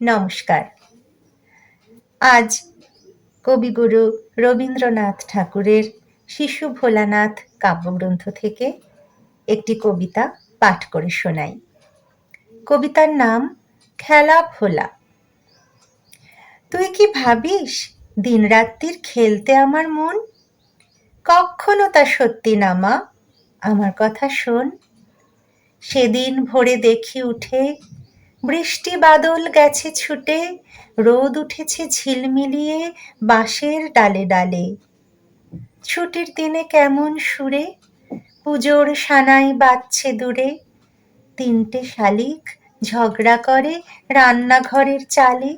নমস্কার। আজ কবিগুরু রবীন্দ্রনাথ ঠাকুরের শিশু ভোলানাথ কাব্যগ্রন্থ থেকে একটি কবিতা পাঠ করে শোনাই। কবিতার নাম খেলা ভোলা তুই কি ভাবিস দিন দিনরাত্রির খেলতে আমার মন? কখনো তা সত্যি না, মা। আমার কথা শোন। সেদিন ভোরে দেখি উঠে বৃষ্টি বাদল গেছে ছুটে, রোদ উঠেছে ঝিলমিলিয়ে বাঁশের ডালে ডালে। ছুটির দিনে কেমন সুরে, পুজোর সানাই বাজছে দূরে। তিনটে শালিক ঝগড়া করে রান্নাঘরের চালে।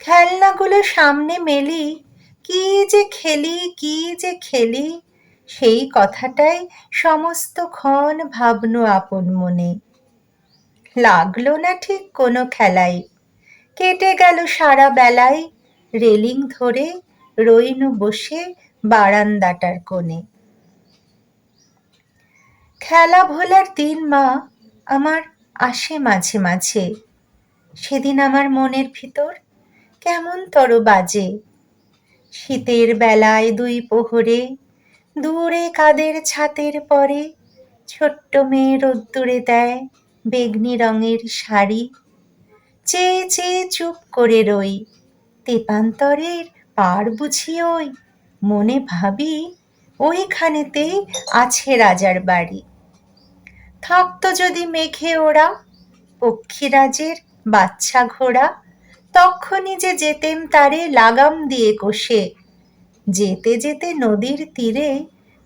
খেলনাগুলো সামনে মেলি, কি যে খেলি, কি যে খেলি, সেই কথাটাই সমস্ত ক্ষণ ভাবনু আপন মনে। লাগল না ঠিক কোনো খেলাই। কেটে গেল সারা বেলায় রেলিং ধরে রইনু বসে বারান্দাটার কোণে। খেলা ভোলার দিন মা আমার আসে মাঝে মাঝে। সেদিন আমার মনের ভিতর কেমন তর বাজে শীতের বেলায় দুই পোহরে, দূরে কাদের ছাতের পরে, ছোট্ট মেয়ে রোদ্দুরে দেয় বেগনি রঙের শাড়ি। চেয়ে চেয়ে চুপ করে রই। তেপান্তরের পার বুঝি ওই। মনে ভাবি ওইখানেতেই আছে রাজার বাড়ি। থাকতো যদি মেঘে ওরা, পক্ষীরাজের বাচ্চা ঘোড়া, তক্ষণি যে যেতেম তারে লাগাম দিয়ে কষে। যেতে যেতে নদীর তীরে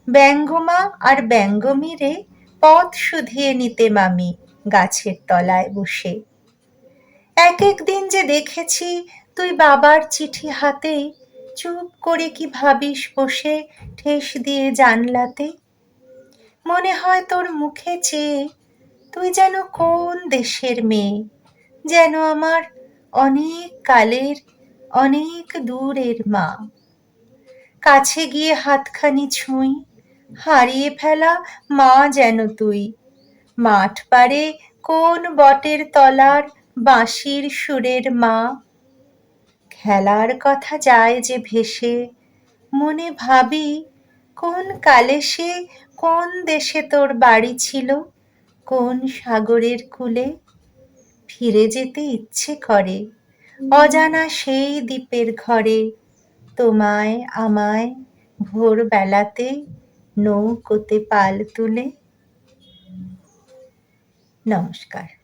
ব্যঙ্গমা আর ব্যঙ্গমীরে পথ শুধিয়ে নিতেম আমি গাছের তলায় বসে। এক এক দিন যে দেখেছি, তুই বাবার চিঠি হাতে। চুপ করে কি ভাবিস বসে ঠেস দিয়ে জানলাতে? মনে হয় তোর মুখে চেয়ে, তুই যেন কোন দেশের মেয়ে? যেন আমার অনেক কালের, অনেক দূরের মা। কাছে গিয়ে হাতখানি ছুঁই, হারিয়ে ফেলা মা যেন তুই। মাঠ পারে কোন বটের তলার বাঁশির সুরের মা? খেলার কথা যায় যে ভেসে, মনে ভাবি কোন কালে সে কোন দেশে তোর বাড়ি ছিল, কোন সাগরের কূলে? ফিরে যেতে ইচ্ছে করে, অজানা সেই দ্বীপের ঘরে, তোমায় আমায় ভোরবেলাতে নৌকোতে পাল তুলে। নমস্কার।